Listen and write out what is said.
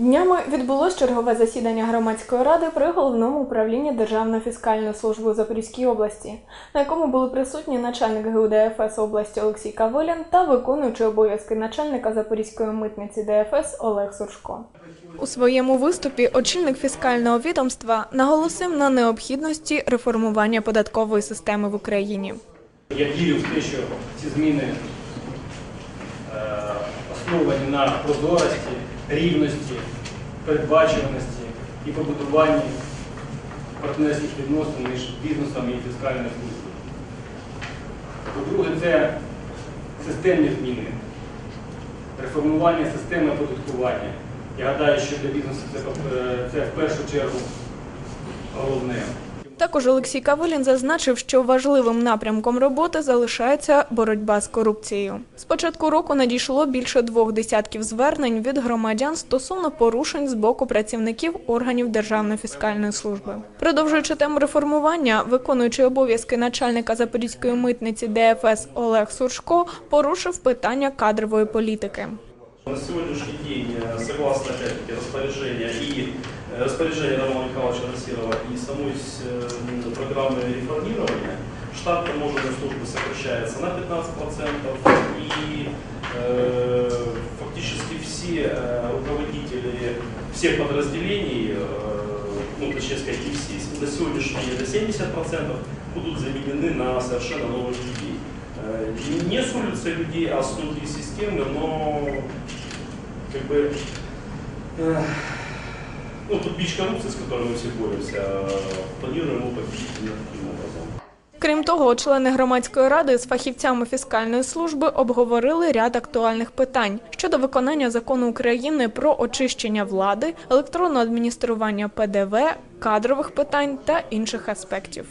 Днями відбулось чергове засідання громадської ради при головному управлінні Державної фіскальної служби у Запорізькій області, на якому були присутні начальник ГУ ДФС області Олексій Кавилян та виконуючий обов'язки начальника Запорізької митниці ДФС Олег Суршко. У своєму виступі очільник фіскального відомства наголосив на необхідності реформування податкової системи в Україні. Я вірю в те, що ці зміни е, основані на прозорості, рівності, передбачуваності і побудуванні партнерських відносин між бізнесом і фіскальною службою. По-друге, це системні зміни, реформування системи оподаткування. Я гадаю, що для бізнесу це, е, це в першу чергу головне. Також Олексій Кавилін зазначив, що важливим напрямком роботи залишається боротьба з корупцією. З початку року надійшло більше двох десятків звернень від громадян стосовно порушень з боку працівників органів Державної фіскальної служби. Продовжуючи тему реформування, виконуючий обов'язки начальника Запорізької митниці ДФС Олег Суршко порушив питання кадрової політики. На сегодняшний день, э, согласно опять-таки распоряжения и распоряжения Романа Михайловича Насирова и самой программы реформирования, штат таможенной службы сокращается на 15% и фактически все руководители всех подразделений, э, ну точнее сказать все, на сегодняшний день это 70% будут заменены на совершенно новых людей. Не с улицы людей, а с внутри системы, но как бы ну, тут бич коррупции, с которой мы все боремся, планируем его победить таким образом. Крім того, члени громадської ради з фахівцями фіскальної служби обговорили ряд актуальних питань щодо виконання закону України про очищення влади, електронне адміністрування ПДВ, кадрових питань та інших аспектів.